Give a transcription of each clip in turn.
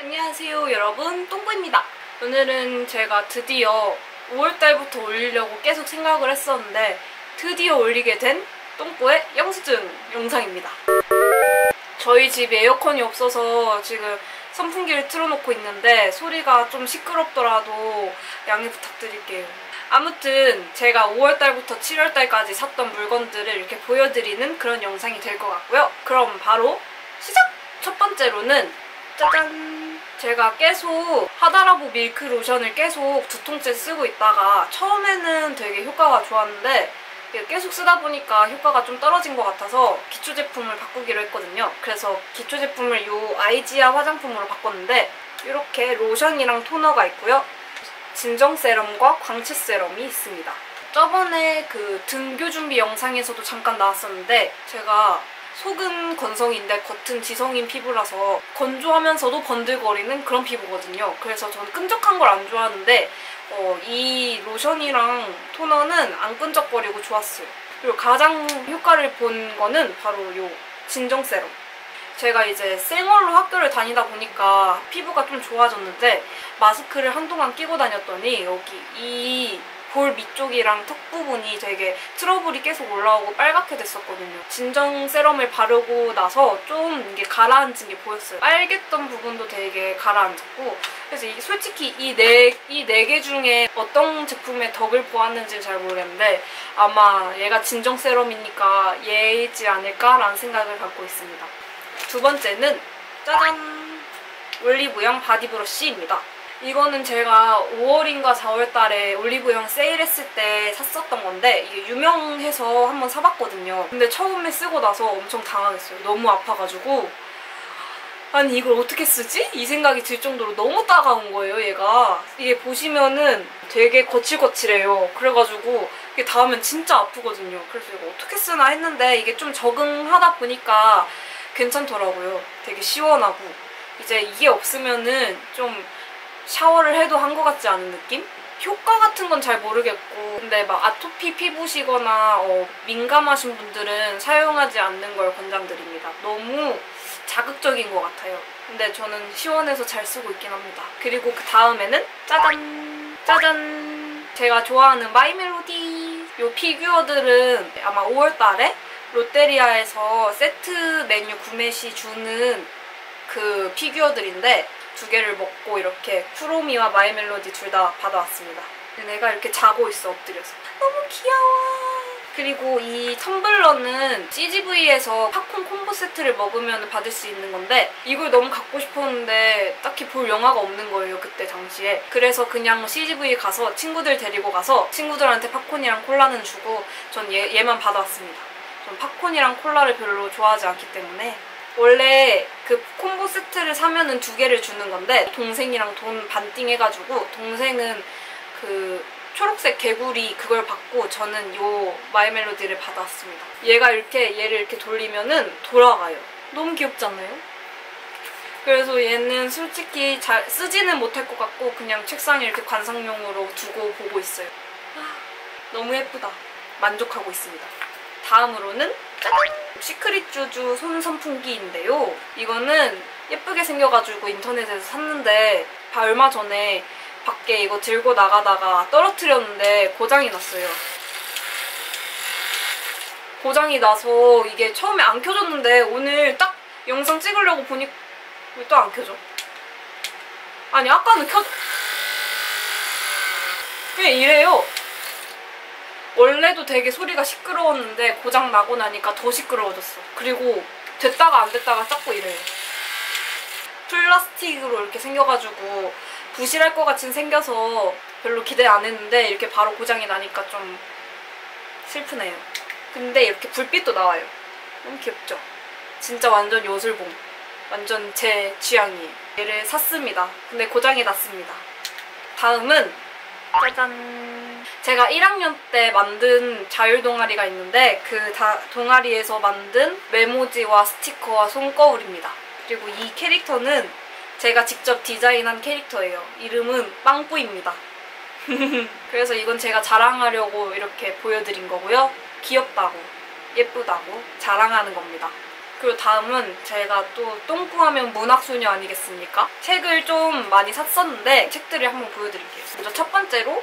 안녕하세요 여러분. 똥구입니다. 오늘은 제가 드디어 5월달부터 올리려고 계속 생각을 했었는데 드디어 올리게 된 똥구의 영수증 영상입니다. 저희 집에 에어컨이 없어서 지금 선풍기를 틀어놓고 있는데 소리가 좀 시끄럽더라도 양해 부탁드릴게요. 아무튼 제가 5월달부터 7월달까지 샀던 물건들을 이렇게 보여드리는 그런 영상이 될 것 같고요. 그럼 바로 시작! 첫 번째로는 짜잔! 제가 계속 하다라보 밀크 로션을 계속 두 통째 쓰고 있다가 처음에는 되게 효과가 좋았는데 계속 쓰다 보니까 효과가 좀 떨어진 것 같아서 기초 제품을 바꾸기로 했거든요. 그래서 기초 제품을 이 아이지아 화장품으로 바꿨는데 이렇게 로션이랑 토너가 있고요. 진정 세럼과 광채 세럼이 있습니다. 저번에 그 등교 준비 영상에서도 잠깐 나왔었는데 제가 속은 건성인데 겉은 지성인 피부라서 건조하면서도 번들거리는 그런 피부거든요. 그래서 저는 끈적한 걸 안 좋아하는데 어, 이 로션이랑 토너는 안 끈적거리고 좋았어요. 그리고 가장 효과를 본 거는 바로 이 진정 세럼. 제가 이제 생얼로 학교를 다니다 보니까 피부가 좀 좋아졌는데 마스크를 한동안 끼고 다녔더니 여기 이 볼 밑쪽이랑 턱 부분이 되게 트러블이 계속 올라오고 빨갛게 됐었거든요. 진정 세럼을 바르고 나서 좀 이게 가라앉은 게 보였어요. 빨갰던 부분도 되게 가라앉았고 그래서 솔직히 이 네 이 네 개 중에 어떤 제품에 덕을 보았는지는 잘 모르겠는데 아마 얘가 진정 세럼이니까 얘이지 않을까라는 생각을 갖고 있습니다. 두 번째는 짜잔! 올리브영 바디 브러쉬입니다. 이거는 제가 5월인가 4월 달에 올리브영 세일했을 때 샀었던 건데 이게 유명해서 한번 사봤거든요. 근데 처음에 쓰고 나서 엄청 당황했어요. 너무 아파가지고 아니 이걸 어떻게 쓰지? 이 생각이 들 정도로 너무 따가운 거예요 얘가 이게 보시면은 되게 거칠거칠해요 그래가지고 이게 닿으면 진짜 아프거든요 그래서 이거 어떻게 쓰나 했는데 이게 좀 적응하다 보니까 괜찮더라고요 되게 시원하고 이제 이게 없으면은 좀 샤워를 해도 한 것 같지 않은 느낌? 효과 같은 건 잘 모르겠고 근데 막 아토피 피부시거나 어, 민감하신 분들은 사용하지 않는 걸 권장드립니다. 너무 자극적인 것 같아요. 근데 저는 시원해서 잘 쓰고 있긴 합니다. 그리고 그 다음에는 짜잔! 짜잔! 제가 좋아하는 마이멜로디 요 피규어들은 아마 5월달에 롯데리아에서 세트 메뉴 구매 시 주는 그 피규어들인데 두 개를 먹고 이렇게 쿠로미와 마이멜로디 둘 다 받아왔습니다. 내가 이렇게 자고 있어 엎드려서 너무 귀여워. 그리고 이 텀블러는 CGV에서 팝콘 콤보 세트를 먹으면 받을 수 있는 건데 이걸 너무 갖고 싶었는데 딱히 볼 영화가 없는 거예요 그때 당시에 그래서 그냥 CGV 가서 친구들 데리고 가서 친구들한테 팝콘이랑 콜라는 주고 전 얘, 얘만 받아왔습니다 전 팝콘이랑 콜라를 별로 좋아하지 않기 때문에 원래 그 콤보 세트를 사면은 두 개를 주는 건데 동생이랑 돈 반띵 해가지고 동생은 그 초록색 개구리 그걸 받고 저는 요 마이 멜로디를 받았습니다. 얘가 이렇게 얘를 이렇게 돌리면은 돌아가요. 너무 귀엽지 않아요? 그래서 얘는 솔직히 잘 쓰지는 못할 것 같고 그냥 책상에 이렇게 관상용으로 두고 보고 있어요. 아, 너무 예쁘다. 만족하고 있습니다. 다음으로는 시크릿 쭈쭈 손 선풍기인데요. 이거는 예쁘게 생겨가지고 인터넷에서 샀는데 얼마 전에 밖에 이거 들고 나가다가 떨어뜨렸는데 고장이 났어요. 고장이 나서 이게 처음에 안 켜졌는데 오늘 딱 영상 찍으려고 보니 왜 또 안 켜져? 아니 아까는 켜... 왜 이래요? 원래도 되게 소리가 시끄러웠는데 고장 나고 나니까 더 시끄러워졌어. 그리고 됐다가 안 됐다가 자꾸 이래요. 플라스틱으로 이렇게 생겨가지고 부실할 것 같이 생겨서 별로 기대 안 했는데 이렇게 바로 고장이 나니까 좀 슬프네요. 근데 이렇게 불빛도 나와요. 너무 귀엽죠? 진짜 완전 요술봉. 완전 제 취향이에요. 얘를 샀습니다. 근데 고장이 났습니다. 다음은 짜잔 제가 1학년 때 만든 자율 동아리가 있는데 그 다, 동아리에서 만든 메모지와 스티커와 손거울입니다. 그리고 이 캐릭터는 제가 직접 디자인한 캐릭터예요. 이름은 빵꾸입니다. 그래서 이건 제가 자랑하려고 이렇게 보여드린 거고요. 귀엽다고, 예쁘다고 자랑하는 겁니다. 그리고 다음은 제가 또 똥꾸하면 문학소녀 아니겠습니까? 책을 좀 많이 샀었는데 책들을 한번 보여드릴게요. 먼저 첫 번째로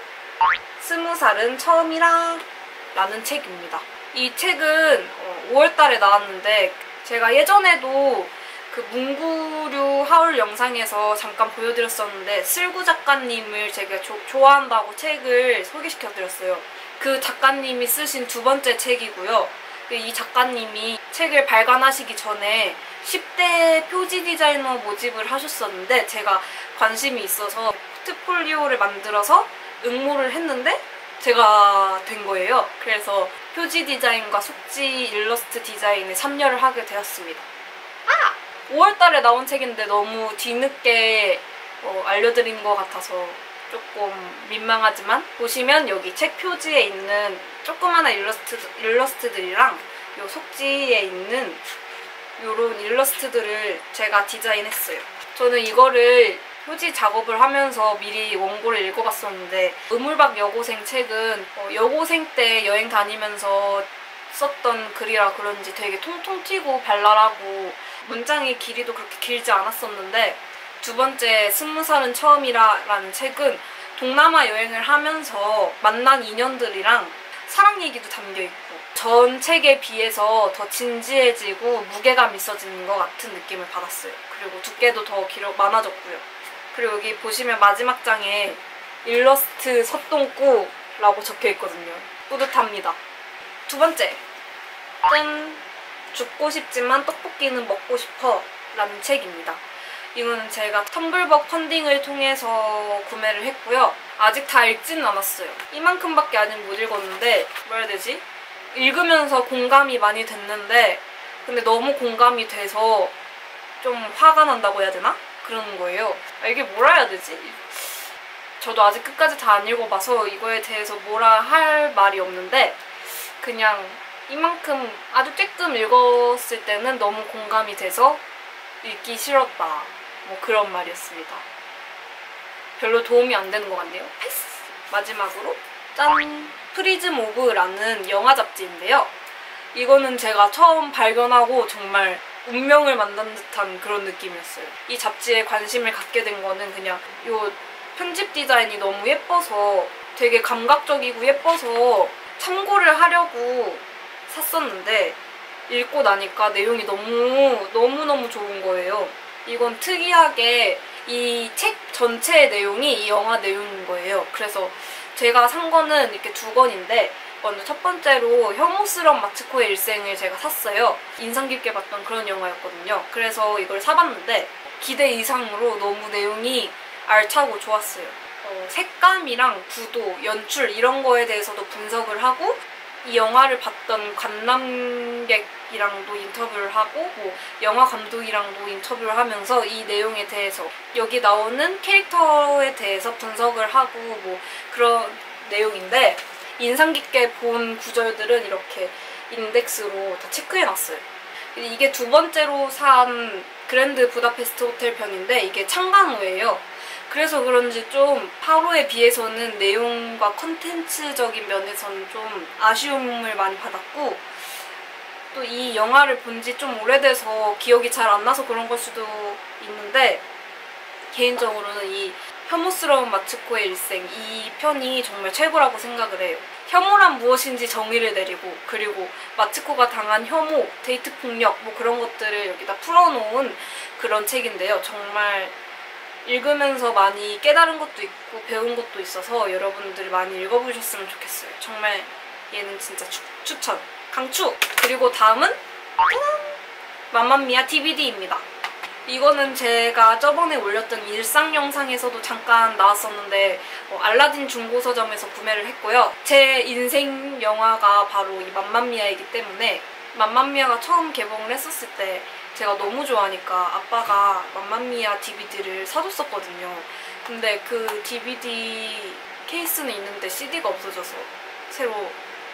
스무 살은 처음이라 라는 책입니다. 이 책은 5월달에 나왔는데 제가 예전에도 그 문구류 하울 영상에서 잠깐 보여드렸었는데 슬구 작가님을 제가 조, 좋아한다고 책을 소개시켜드렸어요. 그 작가님이 쓰신 두 번째 책이고요. 이 작가님이 책을 발간하시기 전에 10대 표지 디자이너 모집을 하셨었는데 제가 관심이 있어서 포트폴리오를 만들어서 응모를 했는데 제가 된 거예요. 그래서 표지 디자인과 속지 일러스트 디자인에 참여를 하게 되었습니다. 아! 5월달에 나온 책인데 너무 뒤늦게 어, 알려드린 것 같아서 조금 민망하지만 보시면 여기 책 표지에 있는 조그마한 일러스트, 일러스트들이랑 요 속지에 있는 요런 일러스트들을 제가 디자인했어요. 저는 이거를 표지 작업을 하면서 미리 원고를 읽어봤었는데 의물박 여고생 책은 어, 여고생 때 여행 다니면서 썼던 글이라 그런지 되게 통통 튀고 발랄하고 문장의 길이도 그렇게 길지 않았었는데 두 번째 스무 살은 처음이라라는 책은 동남아 여행을 하면서 만난 인연들이랑 사랑 얘기도 담겨 있고 전 책에 비해서 더 진지해지고 무게감 있어지는 것 같은 느낌을 받았어요. 그리고 두께도 더 길어 많아졌고요. 그리고 여기 보시면 마지막 장에 일러스트 섭동꾸라고 적혀 있거든요. 뿌듯합니다. 두 번째 짠! 죽고 싶지만 떡볶이는 먹고 싶어 라는 책입니다. 이거는 제가 텀블벅 펀딩을 통해서 구매를 했고요. 아직 다 읽지는 않았어요. 이만큼밖에 아직 못 읽었는데 뭐라 해야 되지? 읽으면서 공감이 많이 됐는데 근데 너무 공감이 돼서 좀 화가 난다고 해야 되나? 그러는 거예요. 아, 이게 뭐라 해야 되지? 저도 아직 끝까지 다 안 읽어봐서 이거에 대해서 뭐라 할 말이 없는데 그냥 이만큼 아주 쬐끔 읽었을 때는 너무 공감이 돼서 읽기 싫었다. 뭐 그런 말이었습니다. 별로 도움이 안 되는 것 같네요. 패스! 마지막으로 짠! 프리즘 오브라는 영화 잡지인데요. 이거는 제가 처음 발견하고 정말 운명을 만난 듯한 그런 느낌이었어요. 이 잡지에 관심을 갖게 된 거는 그냥 이 편집 디자인이 너무 예뻐서 되게 감각적이고 예뻐서 참고를 하려고 샀었는데 읽고 나니까 내용이 너무 너무너무 좋은 거예요. 이건 특이하게 이 책 전체의 내용이 이 영화 내용인 거예요. 그래서 제가 산 거는 이렇게 두 권인데 먼저 첫 번째로 혐오스러운 마츠코의 일생을 제가 샀어요. 인상 깊게 봤던 그런 영화였거든요. 그래서 이걸 사봤는데 기대 이상으로 너무 내용이 알차고 좋았어요. 어, 색감이랑 구도, 연출 이런 거에 대해서도 분석을 하고 이 영화를 봤던 관람객 이랑도 인터뷰를 하고 뭐 영화 감독이랑도 인터뷰를 하면서 이 내용에 대해서 여기 나오는 캐릭터에 대해서 분석을 하고 뭐 그런 내용인데 인상 깊게 본 구절들은 이렇게 인덱스로 다 체크해놨어요. 이게 두 번째로 산 그랜드 부다페스트 호텔 편인데 이게 창간호예요. 그래서 그런지 좀 8호에 비해서는 내용과 컨텐츠적인 면에서는 좀 아쉬움을 많이 받았고 또 이 영화를 본 지 좀 오래돼서 기억이 잘 안 나서 그런 걸 수도 있는데 개인적으로는 이 혐오스러운 마츠코의 일생 이 편이 정말 최고라고 생각을 해요. 혐오란 무엇인지 정의를 내리고 그리고 마츠코가 당한 혐오, 데이트 폭력 뭐 그런 것들을 여기다 풀어놓은 그런 책인데요. 정말 읽으면서 많이 깨달은 것도 있고 배운 것도 있어서 여러분들이 많이 읽어보셨으면 좋겠어요. 정말 얘는 진짜 추, 추천, 강추! 그리고 다음은 맘맘미아 DVD입니다. 이거는 제가 저번에 올렸던 일상 영상에서도 잠깐 나왔었는데 어, 알라딘 중고서점에서 구매를 했고요. 제 인생 영화가 바로 이 맘맘미아이기 때문에 맘맘미아가 처음 개봉을 했었을 때 제가 너무 좋아하니까 아빠가 맘맘미아 DVD를 사줬었거든요. 근데 그 DVD 케이스는 있는데 CD가 없어져서 새로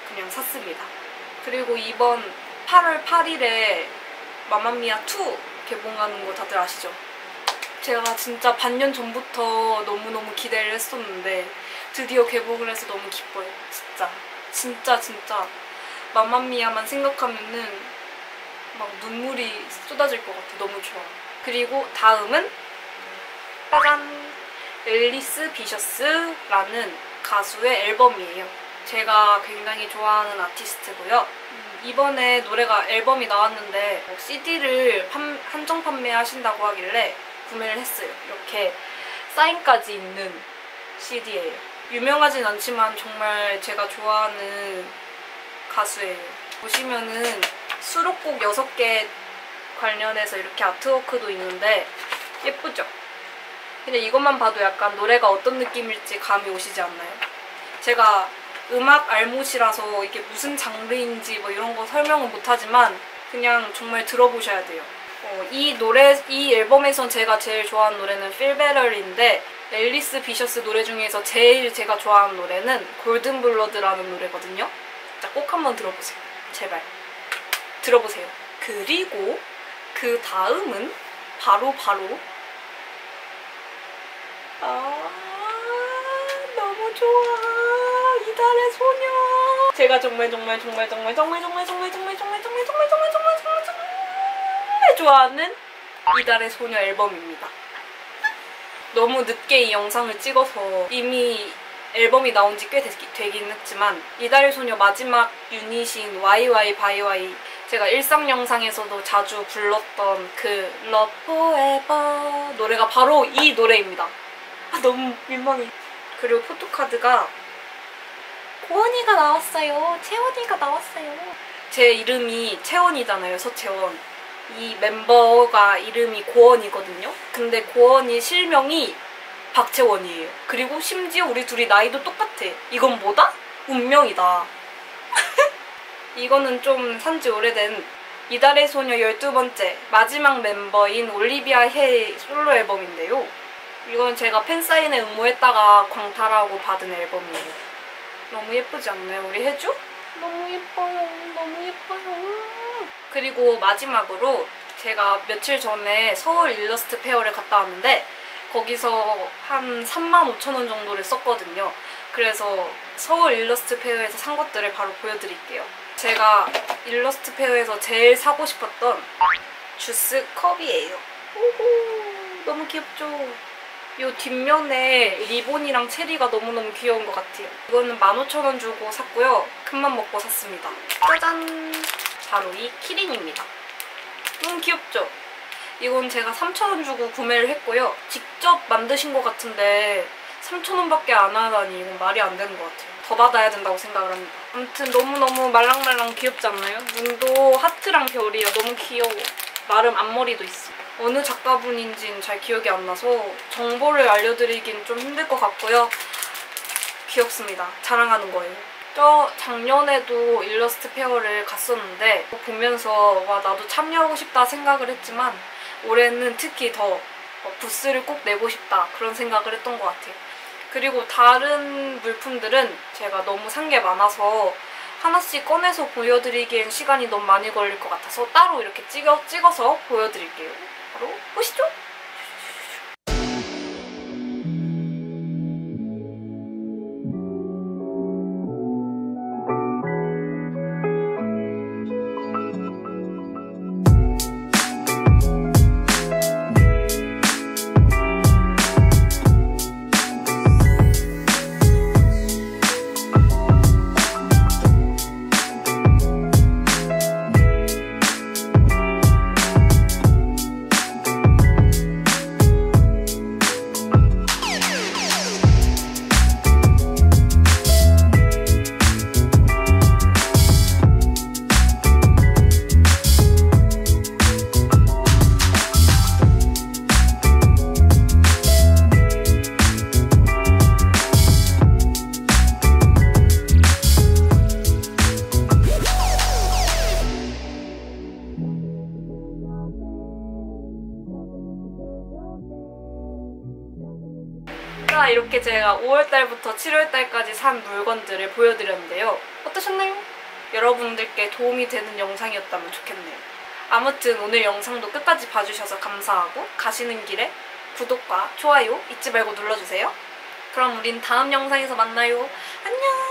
그냥 샀습니다. 그리고 이번 8월 8일에 맘맘미아 2 개봉하는 거 다들 아시죠? 제가 진짜 반년 전부터 너무너무 기대를 했었는데 드디어 개봉을 해서 너무 기뻐요. 진짜. 진짜 진짜 맘맘미아만 생각하면은 막 눈물이 쏟아질 것 같아. 너무 좋아. 그리고 다음은 짜잔! 앨리스 비셔스라는 가수의 앨범이에요. 제가 굉장히 좋아하는 아티스트고요. 음, 이번에 노래가 앨범이 나왔는데 CD를 한정 판매하신다고 하길래 구매를 했어요. 이렇게 사인까지 있는 CD예요. 유명하진 않지만 정말 제가 좋아하는 가수예요. 보시면은 수록곡 6개 관련해서 이렇게 아트워크도 있는데 예쁘죠? 근데 이것만 봐도 약간 노래가 어떤 느낌일지 감이 오시지 않나요? 제가 음악 알못이라서 이게 무슨 장르인지 뭐 이런 거 설명은 못하지만 그냥 정말 들어보셔야 돼요. 어, 이 노래, 이 앨범에선 제가 제일 좋아하는 노래는 Better인데 앨리스 비셔스 노래 중에서 제일 제가 좋아하는 노래는 골든 블러드라는 노래거든요. 자, 꼭 한번 들어보세요. 제발. 들어보세요. 그리고 그 다음은 바로 바로 아 너무 좋아 이달의 소녀 제가 정말 정말 정말 정말 정말 정말 정말 정말 정말 정말 정말 정말 정말 정말 정말 좋아하는 이달의 소녀 앨범입니다. 너무 늦게 이 영상을 찍어서 이미 앨범이 나온 지 꽤 되긴 했지만 이달의 소녀 마지막 유닛인 YY 바이와이 제가 일상 영상에서도 자주 불렀던 그 Love Forever 노래가 바로 이 노래입니다. 아 너무 민망해. 그리고 포토카드가 고원이가 나왔어요. 채원이가 나왔어요. 제 이름이 채원이잖아요. 서채원. 이 멤버가 이름이 고원이거든요. 근데 고원이 실명이 박채원이에요. 그리고 심지어 우리 둘이 나이도 똑같아. 이건 뭐다? 운명이다. 이거는 좀 산지 오래된 이달의 소녀 12번째 마지막 멤버인 올리비아 헤이 솔로 앨범인데요. 이건 제가 팬사인회 응모했다가 광탈하고 받은 앨범이에요. 너무 예쁘지 않나요? 우리 해주? 너무 예뻐요. 너무 예뻐요. 그리고 마지막으로 제가 며칠 전에 서울 일러스트 페어를 갔다 왔는데 거기서 한 3만 5천 원 정도를 썼거든요. 그래서 서울 일러스트 페어에서 산 것들을 바로 보여드릴게요. 제가 일러스트 페어에서 제일 사고 싶었던 주스 컵이에요. 오호, 너무 귀엽죠? 이 뒷면에 리본이랑 체리가 너무너무 귀여운 것 같아요. 이거는 15,000원 주고 샀고요. 큰맘 먹고 샀습니다. 짜잔! 바로 이 키링입니다. 너무 귀엽죠? 이건 제가 3,000원 주고 구매를 했고요. 직접 만드신 것 같은데 3,000원밖에 안 하다니 이건 말이 안 되는 것 같아요. 더 받아야 된다고 생각을 합니다. 아무튼 너무너무 말랑말랑 귀엽지 않나요? 눈도 하트랑 별이에요. 너무 귀여워. 나름 앞머리도 있어. 어느 작가분인지는 잘 기억이 안 나서 정보를 알려드리긴 좀 힘들 것 같고요. 귀엽습니다. 자랑하는 거예요. 저 작년에도 일러스트 페어를 갔었는데 보면서 와 나도 참여하고 싶다 생각을 했지만 올해는 특히 더 부스를 꼭 내고 싶다 그런 생각을 했던 것 같아요. 그리고 다른 물품들은 제가 너무 산 게 많아서 하나씩 꺼내서 보여드리기엔 시간이 너무 많이 걸릴 것 같아서 따로 이렇게 찍어, 찍어서 보여드릴게요. ろご視聴 이렇게 제가 5월달부터 7월달까지 산 물건들을 보여드렸는데요. 어떠셨나요? 여러분들께 도움이 되는 영상이었다면 좋겠네요. 아무튼 오늘 영상도 끝까지 봐주셔서 감사하고 가시는 길에 구독과 좋아요 잊지 말고 눌러주세요. 그럼 우린 다음 영상에서 만나요. 안녕!